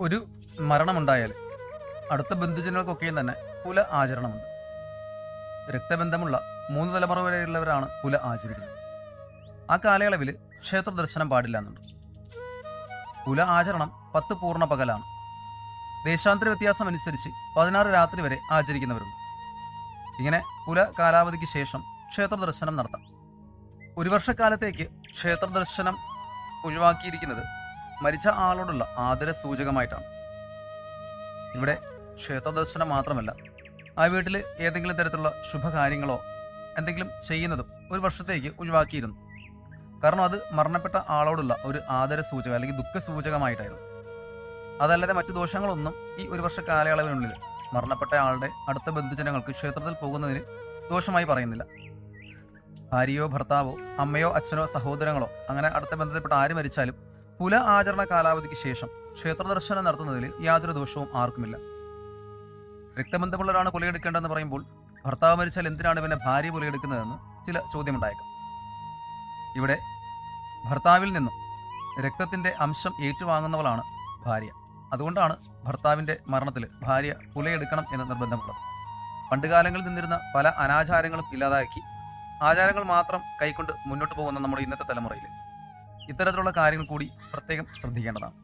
ഒരു മരണമുണ്ടായാൽ അടുത്ത ബന്ധുജനങ്ങൾക്കൊക്കെയും തന്നെ കുല ആചരണമുണ്ട്. രക്തബന്ധമുള്ള മൂന്ന് തലമുറ വരെയുള്ളവരാണ് കുല ആചരിക്കുന്നത്. ആ കാലയളവിൽ ക്ഷേത്ര ദർശനം പാടില്ല എന്നുണ്ട്. കുല ആചരണം പത്ത് പൂർണ പകലാണ്. ദേശാന്തര വ്യത്യാസം അനുസരിച്ച് പതിനാറ് രാത്രി വരെ ആചരിക്കുന്നവരുണ്ട്. ഇങ്ങനെ കുല കാലാവധിക്ക് ശേഷം ക്ഷേത്ര ദർശനം നടത്താം. ഒരു വർഷക്കാലത്തേക്ക് ക്ഷേത്ര ദർശനം ഒഴിവാക്കിയിരിക്കുന്നത് മരിച്ച ആളോടുള്ള ആദര സൂചകമായിട്ടാണ്. ഇവിടെ ക്ഷേത്ര ദർശനം മാത്രമല്ല ആ വീട്ടിൽ ഏതെങ്കിലും തരത്തിലുള്ള ശുഭകാര്യങ്ങളോ എന്തെങ്കിലും ചെയ്യുന്നതും ഒരു വർഷത്തേക്ക് ഒഴിവാക്കിയിരുന്നു. കാരണം അത് മരണപ്പെട്ട ആളോടുള്ള ഒരു ആദര സൂചക അല്ലെങ്കിൽ ദുഃഖ സൂചകമായിട്ടായിരുന്നു. അതല്ലാതെ മറ്റു ദോഷങ്ങളൊന്നും ഈ ഒരു വർഷ കാലയളവിനുള്ളിൽ മരണപ്പെട്ട ആളുടെ അടുത്ത ബന്ധുജനങ്ങൾക്ക് ക്ഷേത്രത്തിൽ പോകുന്നതിന് ദോഷമായി പറയുന്നില്ല. ഭാര്യയോ ഭർത്താവോ അമ്മയോ അച്ഛനോ സഹോദരങ്ങളോ അങ്ങനെ അടുത്ത ബന്ധപ്പെട്ട ആര് മരിച്ചാലും പുല ആചരണ കാലാവധിക്ക് ശേഷം ക്ഷേത്ര ദർശനം നടത്തുന്നതിൽ യാതൊരു ദോഷവും ആർക്കുമില്ല. രക്തബന്ധമുള്ളവരാണ് പുലയെടുക്കേണ്ടതെന്ന് പറയുമ്പോൾ ഭർത്താവ് മരിച്ചാൽ എന്തിനാണ് ഇവനെ ഭാര്യ പുലയെടുക്കുന്നതെന്ന് ചില ചോദ്യമുണ്ടായേക്കാം. ഇവിടെ ഭർത്താവിൽ നിന്നും രക്തത്തിന്റെ അംശം ഏറ്റുവാങ്ങുന്നവളാണ് ഭാര്യ. അതുകൊണ്ടാണ് ഭർത്താവിന്റെ മരണത്തിൽ ഭാര്യ പുലയെടുക്കണം എന്ന് നിർബന്ധമുള്ളത്. പണ്ടുകാലങ്ങളിൽ നിന്നിരുന്ന പല അനാചാരങ്ങളും ഇല്ലാതാക്കി ആചാരങ്ങൾ മാത്രം കൈക്കൊണ്ട് മുന്നോട്ട് പോകുന്ന നമ്മുടെ ഇന്നത്തെ തലമുറയിൽ ഇത്തരത്തിലുള്ള കാര്യങ്ങൾ കൂടി പ്രത്യേകം ശ്രദ്ധിക്കേണ്ടതാണ്.